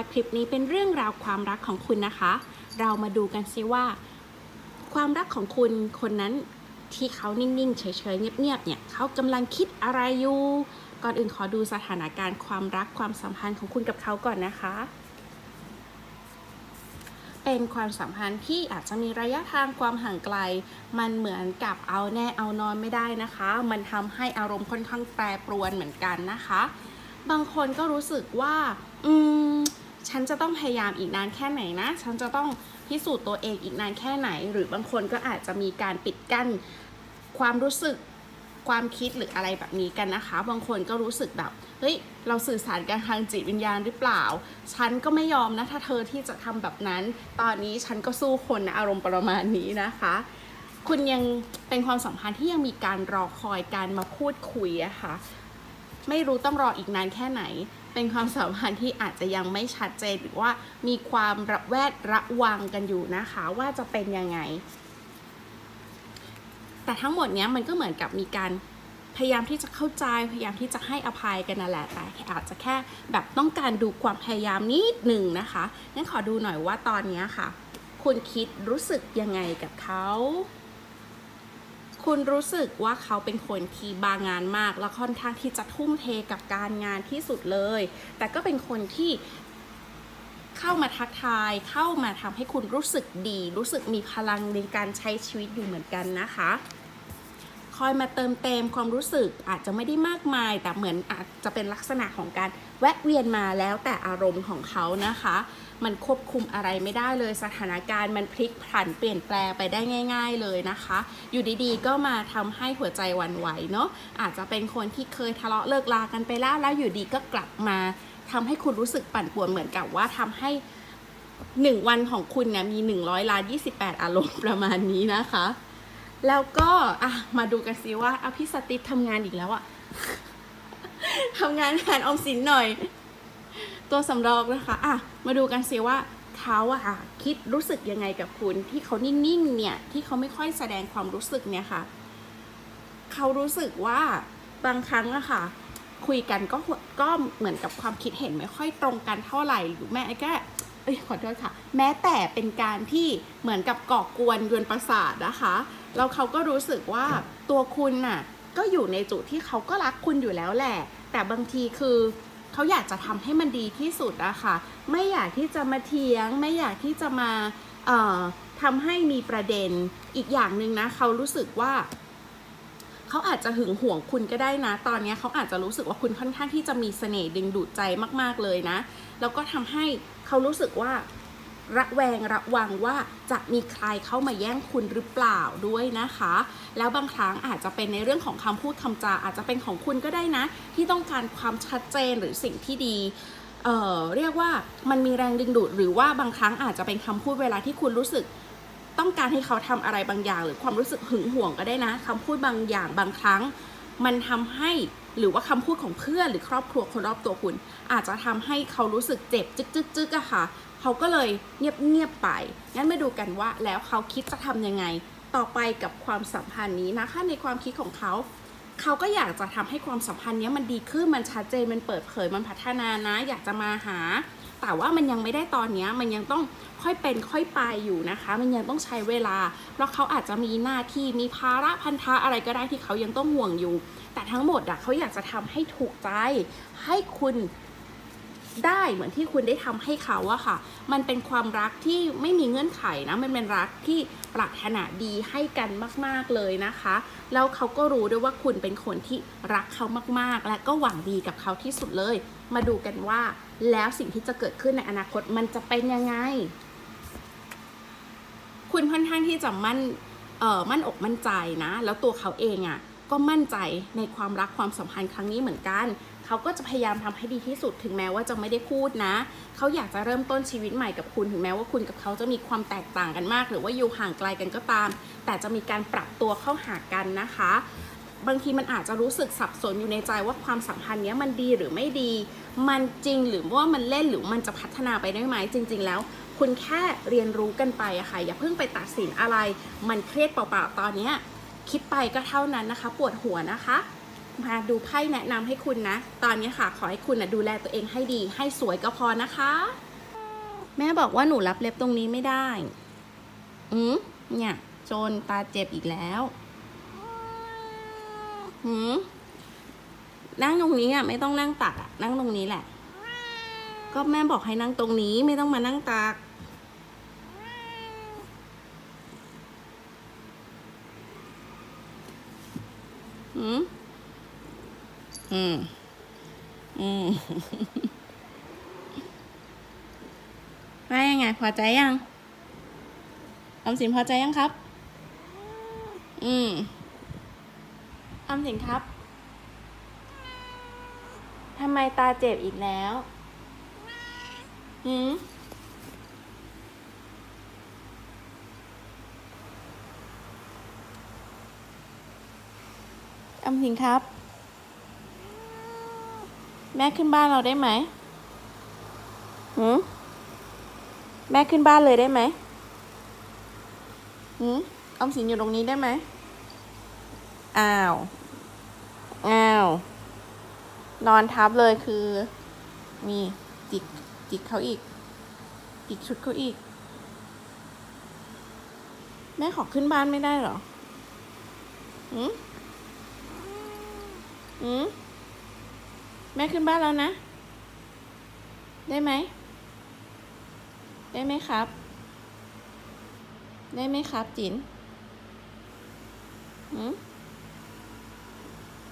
ว่าคลิปนี้เป็นเรื่องราวความรักของคุณนะคะ เรามาดูกันซิว่า ความรักของคุณคนนั้นที่เขานิ่งๆเฉยๆเงียบๆเนี่ยเขากำลังคิดอะไรอยู่ ก่อนอื่นขอดูสถานการณ์ความรักความสัมพันธ์ของคุณกับเขาก่อนนะคะ เป็นความสัมพันธ์ที่อาจจะมีระยะทางความห่างไกล มันเหมือนกับเอาแน่เอานอนไม่ได้นะคะ มันทำให้อารมณ์ค่อนข้างแปรปรวนเหมือนกันนะคะ บางคนก็รู้สึกว่า อืม ฉันจะต้องพยายามอีกนานแค่ไหนนะ ฉันจะต้องพิสูจน์ตัวเองอีกนานแค่ไหน หรือบางคนก็อาจจะมีการปิดกั้นความรู้สึกความคิดหรืออะไรแบบนี้กันนะคะ บางคนก็รู้สึกแบบ เฮ้ย เราสื่อสารกันทางจิตวิญญาณหรือเปล่า ฉันก็ไม่ยอมนะ ถ้าเธอที่จะทำแบบนั้น ตอนนี้ฉันก็สู้คนนะอารมณ์ประมาณนี้นะคะ คุณยังเป็นความสัมพันธ์ที่ยังมีการรอคอยการมาพูดคุยอะค่ะไม่รู้ต้องรออีกนานแค่ไหน เป็นความสัมพันธ์ที่อาจจะยังไม่ชัดเจนหรือว่ามีความระแวดระวังกันอยู่นะคะ ว่าจะเป็นยังไง แต่ทั้งหมดเนี้ยมันก็เหมือนกับมีการพยายามที่จะเข้าใจพยายามที่จะให้อภัยกันนั่นแหละแต่อาจจะแค่แบบต้องการดูความพยายามนิดหนึ่งนะคะงั้นขอดูหน่อยว่าตอนนี้ค่ะ คุณคิดรู้สึกยังไงกับเขา คุณรู้สึกว่าเขาเป็นคนที่บางงานมาก และค่อนข้างที่จะทุ่มเทกับการงานที่สุดเลย แต่ก็เป็นคนที่เข้ามาทักทายเข้ามาทำให้คุณรู้สึกดี รู้สึกมีพลังในการใช้ชีวิตอยู่เหมือนกันนะคะ คอยมาเติมเต็มความรู้สึกอาจจะไม่ได้มากมาย แต่เหมือนอาจจะเป็นลักษณะของการแวะเวียนมาแล้วแต่อารมณ์ของเขานะคะ มันควบคุมอะไรไม่ได้เลยสถานการณ์มันพลิกผันเปลี่ยนแปลงไปได้ง่าย ๆเลยนะคะ อยู่ดีๆก็มาทำให้หัวใจวั่นไหวเนาะอาจจะเป็นคนที่เคยทะเลาะเลิกลากันไปแล้วแล้วอยู่ดีก็กลับมาทำให้คุณรู้สึกปั่นป่วนเหมือนกับว่าทำให้หนึ่งวันของคุณเนี่ยมี 100ล้าน28 อารมณ์ประมาณนี้นะคะ แล้วก็อะมาดูกันซิว่าอะพี่สติทำงานอีกแล้วอะทำงานแทนออมสินหน่อย ตัวสำรองนะคะอะมาดูกันซิว่าเขาอะค่ะคิดรู้สึกยังไงกับคุณที่เขานิ่งๆเนี่ยที่เขาไม่ค่อยแสดงความรู้สึกเนี่ยค่ะเขารู้สึกว่าบางครั้งอะค่ะ คุยกันก็ก็เหมือนกับความคิดเห็นไม่ค่อยตรงกันเท่าไหร่หรือแม่ก็ เอ้ยขอโทษค่ะ แม้แต่เป็นการที่เหมือนกับก่อกวนยวนประสาทนะคะแล้วเขาก็รู้สึกว่าตัวคุณน่ะก็อยู่ในจุดที่เขาก็รักคุณอยู่แล้วแหละ แต่บางทีคือเขาอยากจะทำให้มันดีที่สุดอะค่ะ ไม่อยากที่จะมาเถียง ไม่อยากที่จะมาเอ่อทำให้มีประเด็นอีกอย่างหนึ่งนะ เขารู้สึกว่า เขาอาจจะหึงหวงคุณก็ได้นะ ตอนนี้เขาอาจจะรู้สึกว่าคุณค่อนข้างที่จะมีเสน่ห์ดึงดูดใจมากๆเลยนะ แล้วก็ทำให้เขารู้สึกว่าระแวงระวังว่าจะมีใครเข้ามาแย่งคุณหรือเปล่าด้วยนะคะ แล้วบางครั้งอาจจะเป็นในเรื่องของคำพูดคำจาอาจจะเป็นของคุณก็ได้นะ ที่ต้องการความชัดเจนหรือสิ่งที่ดีเเรียกว่ามันมีแรงดึงดูด หรือว่าบางครั้งอาจจะเป็นคำพูดเวลาที่คุณรู้สึก ต้องการให้เขาทำอะไรบางอย่าง หรือความรู้สึกหึงหวงก็ได้นะคำพูดบางอย่างบางครั้ง มันทำให้หรือว่าคำพูดของเพื่อนหรือครอบครัวคนรอบตัวคุณ อาจจะทำให้เขารู้สึกเจ็บจึกจึกจึกอะค่ะ เขาก็เลยเงียบเงียบไป งั้นมาดูกันว่าแล้วเขาคิดจะทำยังไง ต่อไปกับความสัมพันธ์นี้นะคะในความคิดของเขา เขาก็อยากจะทำให้ความสัมพันธ์นี้มันดีขึ้นมันชัดเจนมันเปิดเผยมันพัฒนานะ อยากจะมาหา แต่ว่ามันยังไม่ได้ตอนนี้มันยังต้องค่อยเป็นค่อยไปอยู่นะคะ มันยังต้องใช้เวลา เพราะเขาอาจจะมีหน้าที่มีภาระพันธะอะไรก็ได้ที่เขายังต้องห่วงอยู่ แต่ทั้งหมดอะเขาอยากจะทำให้ถูกใจให้คุณ ได้เหมือนที่คุณได้ทำให้เขาอะค่ะ มันเป็นความรักที่ไม่มีเงื่อนไขนะ มันเป็นรักที่ปรารถนาดีให้กันมาก ๆเลยนะคะ แล้วเขาก็รู้ด้วยว่าคุณเป็นคนที่รักเขามากๆ และก็หวังดีกับเขาที่สุดเลย มาดูกันว่าแล้วสิ่งที่จะเกิดขึ้นในอนาคตมันจะเป็นยังไง คุณค่อนข้างที่จะมั่นเอ่อมั่นอกมั่นใจนะ แล้วตัวเขาเองอะ่ะก็มั่นใจในความรักความสัมพันธ์ครั้งนี้เหมือนกัน เขาก็จะพยายามทำให้ดีที่สุดถึงแม้ว่าจะไม่ได้พูดนะ เขาอยากจะเริ่มต้นชีวิตใหม่กับคุณถึงแม้ว่าคุณกับเขาจะมีความแตกต่างกันมาก หรือว่าอยู่ห่างไกลกันก็ตาม แต่จะมีการปรับตัวเข้าหากันนะคะ บางทีมันอาจจะรู้สึกสับสนอยู่ในใจว่าความสัมพันธ์เนี้ยมันดีหรือไม่ดี มันจริงหรือว่ามันเล่นหรือมันจะพัฒนาไปได้ไหมจริง ๆ แล้วคุณแค่เรียนรู้กันไปอะค่ะอย่าเพิ่งไปตัดสินอะไร มันเครียดเปล่าๆตอนนี้คิดไปก็เท่านั้นนะคะ ปวดหัวนะคะ มาดูไพ่แนะนำให้คุณนะ ตอนนี้ค่ะ ขอให้คุณนะดูแลตัวเองให้ดี ให้สวยก็พอนะคะ แม่บอกว่าหนูรับเล็บตรงนี้ไม่ได้ อืมเนี่ยโจนตาเจ็บอีกแล้วหืมนั่งตรงนี้อะไม่ต้องนั่งตักอะนั่งตรงนี้แหละ ก็แม่บอกให้นั่งตรงนี้ไม่ต้องมานั่งตักอืม อืม อืมว่ายังไง พอใจยังออมสินพอใจยังครับ อืมออมสินครับทำไมตาเจ็บอีกแล้วหืมออมสินครับ แม่ขึ้นบ้านเราได้ไหมหืมแม่ขึ้นบ้านเลยได้ไหมหืมออมสินอยู่ตรงนี้ได้ไหมอ้าว อ้าว นอนทับเลยคือมีจิกจิกเขาอีก จิกชุดเขาอีก แม่ขอขึ้นบ้านไม่ได้เหรอ หืมหืม ม่ขึ้นบ้านแล้วนะ ได้ไหม ได้ไหมครับ ได้ไหมครับจินหืม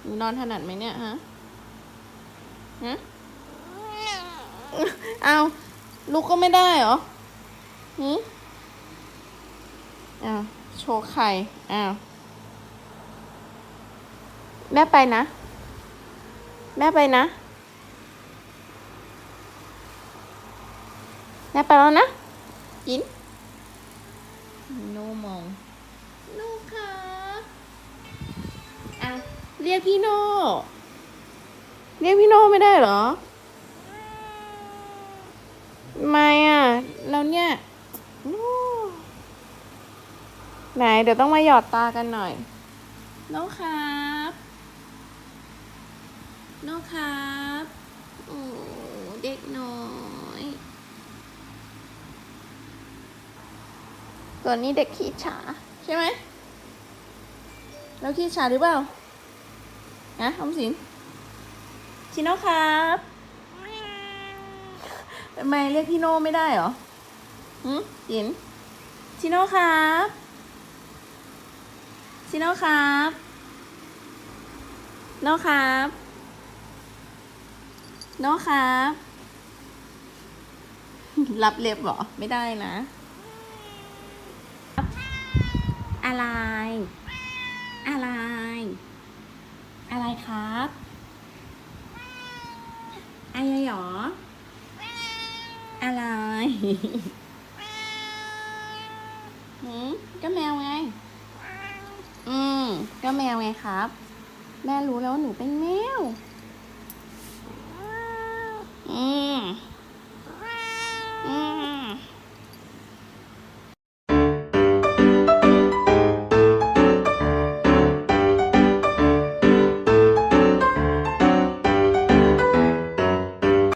หนูนอนถนัดไหมเนี่ยฮะ ฮะ เอาลุกก็ไม่ได้เหรอหืมอ้าวโชว์ไข่ อ้าวแม่ไปนะ แม่ไปนะ แม่ไปแล้วนะ กินโนมองโนค่ะอะเรียกพี่โนเรียกพี่โนไม่ได้เหรอทำไมอะแล้วเนี่ยโน่ไหนเดี๋ยวต้องมาหยอดตากันหน่อยโนครับโนครับโอ้ เด็กน้อย ตัวนี้เด็กขี้ฉาใช่ไหมแล้วขี้ฉาหรือเปล่านะอมสินชิโน่ครับทำไมเรียกพี่โน่ไม่ได้เหรอหืมจินชิโน่ครับชิโน่ครับโน่ครับโน่ครับ รับเล็บเหรอ ไม่ได้นะ อะไร อะไร อะไรครับอะไรหรอ อะไรหืมก็แมวไง อืมก็แมวไงครับ แม่รู้แล้วว่าหนูเป็นแมว